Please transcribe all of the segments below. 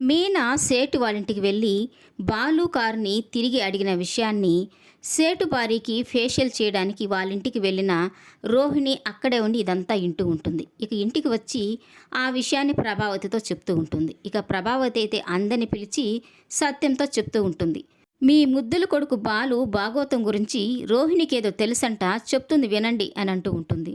మీనా సేటు వాళ్ళింటికి వెళ్ళి బాలు కారుని తిరిగి అడిగిన విషయాన్ని సేటు భార్యకి ఫేషియల్ చేయడానికి వాళ్ళింటికి వెళ్ళిన రోహిణి అక్కడే ఉండి ఇదంతా ఇంటూ ఉంటుంది. ఇక ఇంటికి వచ్చి ఆ విషయాన్ని ప్రభావతితో చెప్తూ ఉంటుంది. ఇక ప్రభావతి అయితే అందరిని పిలిచి సత్యంతో చెప్తూ ఉంటుంది. మీ ముద్దుల కొడుకు బాలు భాగవతం గురించి రోహిణికి ఏదో తెలుసంట చెప్తుంది వినండి అని అంటూ ఉంటుంది.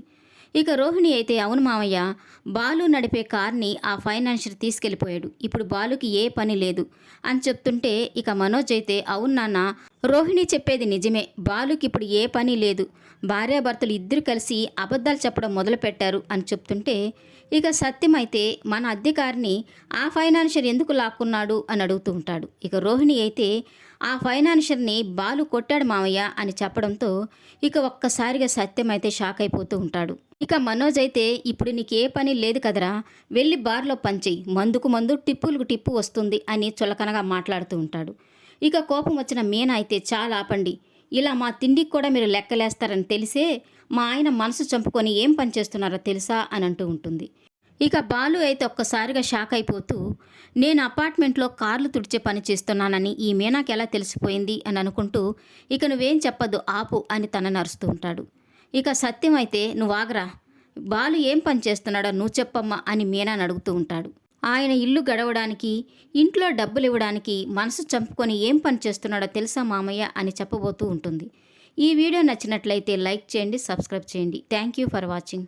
ఇక రోహిణి అయితే అవును మామయ్య బాలు నడిపే కార్ని ఆ ఫైనాన్షియర్ తీసుకెళ్ళిపోయాడు. ఇప్పుడు బాలుకి ఏ పని లేదు. అని చెప్తుంటే ఇక మనోజ్ అయితే అవును నాన్న రోహిణి చెప్పేది నిజమే. బాలుకి ఇప్పుడు ఏ పని లేదు. భార్యాభర్తలు ఇద్దరు కలిసి అబద్ధాలు చెప్పడం మొదలుపెట్టారు అని చెప్తుంటే ఇక సత్యం అయితే మన అద్దెకారిని ఆ ఫైనాన్షియర్ ఎందుకు లాక్కున్నాడు అని అడుగుతూ ఉంటాడు. ఇక రోహిణి అయితే ఆ ఫైనాన్షియర్ని బాలు కొట్టాడు మామయ్య అని చెప్పడంతో ఇక ఒక్కసారిగా సత్యం అయితే షాక్ అయిపోతూ ఉంటాడు. ఇక మనోజ్ అయితే ఇప్పుడు నీకే పని లేదు కదరా వెళ్ళి బార్లో పంచేయి మందుకు మందు టిప్పులకు టిప్పు వస్తుంది అని చులకనగా మాట్లాడుతూ ఉంటాడు. ఇక కోపం వచ్చిన మీనా అయితే చాలా ఆపండి. ఇలా మా తిండికి కూడా మీరు లెక్కలేస్తారని తెలిసే మా ఆయన మనసు చంపుకొని ఏం పని చేస్తున్నారో తెలుసా అని అంటూ ఉంటుంది. ఇక బాలు అయితే ఒక్కసారిగా షాక్ అయిపోతూ నేను అపార్ట్మెంట్లో కార్లు తుడిచే పని చేస్తున్నానని ఈ మీనాకి ఎలా తెలిసిపోయింది? అని అనుకుంటూ ఇక నువ్వేం చెప్పదు ఆపు అని తన నరుస్తూ ఉంటాడు. ఇక సత్యం అయితే నువ్వు ఆగరా బాలు ఏం పని చేస్తున్నాడో నువ్వు చెప్పమ్మా అని మీనాని అడుగుతూ ఉంటాడు. ఆయన ఇల్లు గడవడానికి ఇంట్లో డబ్బులు ఇవ్వడానికి మనసు చంపుకొని ఏం పని చేస్తున్నాడో తెలుసా మామయ్య అని చెప్పబోతూ ఉంటుంది. ఈ వీడియో నచ్చినట్లయితే లైక్ చేయండి సబ్స్క్రైబ్ చేయండి. Thank you for watching.